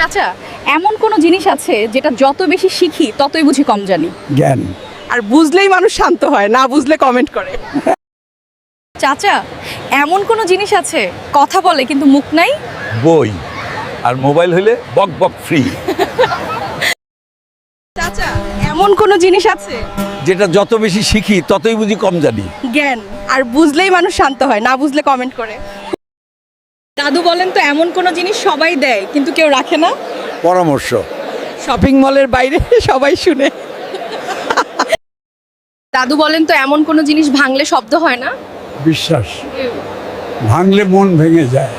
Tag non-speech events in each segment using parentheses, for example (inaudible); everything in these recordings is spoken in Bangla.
চাচা এমন কোনো জিনিস আছে যেটা যত বেশি শিখি ততই বুঝি কম জানি? জ্ঞান। আর বুঝলেই মানুষ শান্ত হয় না বুঝলে কমেন্ট করে। চাচা এমন কোনো জিনিস আছে কথা বলে কিন্তু মুখ নাই? বই আর মোবাইল হলে বক বক ফ্রি চাচা এমন কোনো জিনিস আছে? যেটা যত বেশি শিখি ততই বুঝি কম জানি। জ্ঞান আর বুঝলেই মানুষ শান্ত হয় না বুঝলে কমেন্ট করে। দাদু বলেন তো এমন কোনো জিনিস সবাই দেয় কিন্তু কেউ রাখে না? পরামর্শ। শপিং মলের বাইরে (laughs) সবাই শুনে। দাদু বলেন তো এমন কোনো জিনিস ভাঙলে শব্দ হয় না? বিশ্বাস। ভাঙলে মন ভেঙে যায়।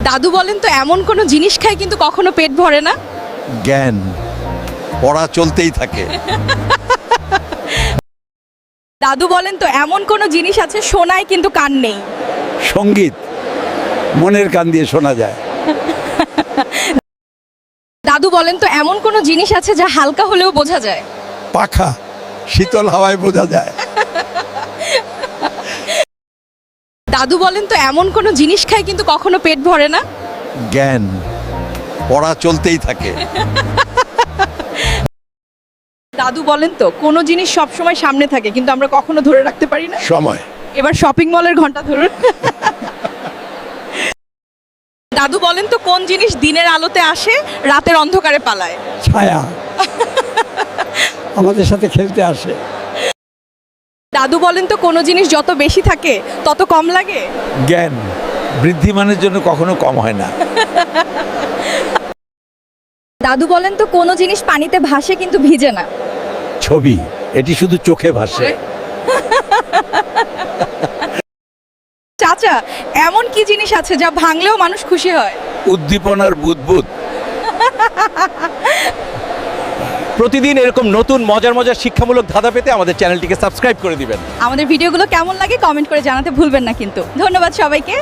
দাদু বলেন তো এমন কোনো জিনিস খায় কিন্তু কখনো পেট ভরে না? জ্ঞান। পড়া চলতেই থাকে। দাদু বলেন তো এমন কোনো জিনিস আছে শোনায় কিন্তু কান নেই। সংগীত মনের কান দিয়ে শোনা যায়। দাদু বলেন তো এমন কোনো জিনিস আছে যা হালকা হলেও বোঝা যায়? পাখা শীতল হাওয়ায় বোঝা যায়। দাদু বলেন তো এমন কোনো জিনিস খায় কিন্তু কখনো পেট ভরে না? জ্ঞান পড়া চলতেই থাকে। দাদু বলেন তো কোনো জিনিস সব সময় সামনে থাকে কিন্তু আমরা কখনো ধরে রাখতে পারি না। সময়। এবার শপিং মলের ঘণ্টা ধরুন। দাদু বলেন তো কোন জিনিস দিনের আলোতে আসে রাতের অন্ধকারে পালায়? ছায়া। আমাদের সাথে খেলতে আসে। দাদু বলেন তো কোনো জিনিস যত বেশি থাকে তত কম লাগে? জ্ঞান। বৃদ্ধিমানের জন্য কখনো কম হয় না। (laughs) দাদু বলেন তো কোনো জিনিস পানিতে ভাসে কিন্তু ভিজে না। ছবি এটি শুধু চোখে ভাসে। চাচা এমন কি জিনিস আছে যা ভাঙলেও মানুষ খুশি হয়? উদ্দীপনার বুদবুদ। প্রতিদিন এরকম নতুন মজার মজার শিক্ষামূলক ধাঁধা পেতে আমাদের চ্যানেলটিকে সাবস্ক্রাইব করে দিবেন। আমাদের ভিডিওগুলো কেমন লাগে কমেন্ট করে জানাতে ভুলবেন না কিন্তু। ধন্যবাদ সবাইকে।